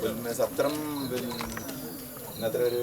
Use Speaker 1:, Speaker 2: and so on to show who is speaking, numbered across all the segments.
Speaker 1: പുൽമേ സത്രം പിന്നെ ഇന്നത്തെ ഒരു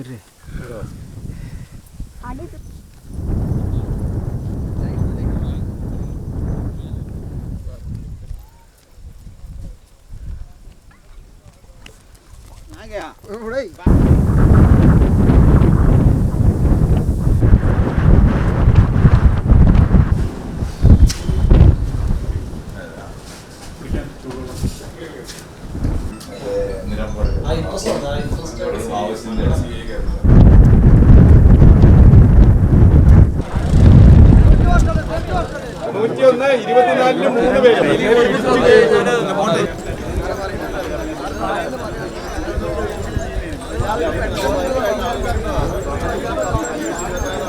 Speaker 1: இவர் நாகையா നൂറ്റി
Speaker 2: ഒന്ന് ഇരുപത്തിനാലിന് മൂന്ന് പേര്.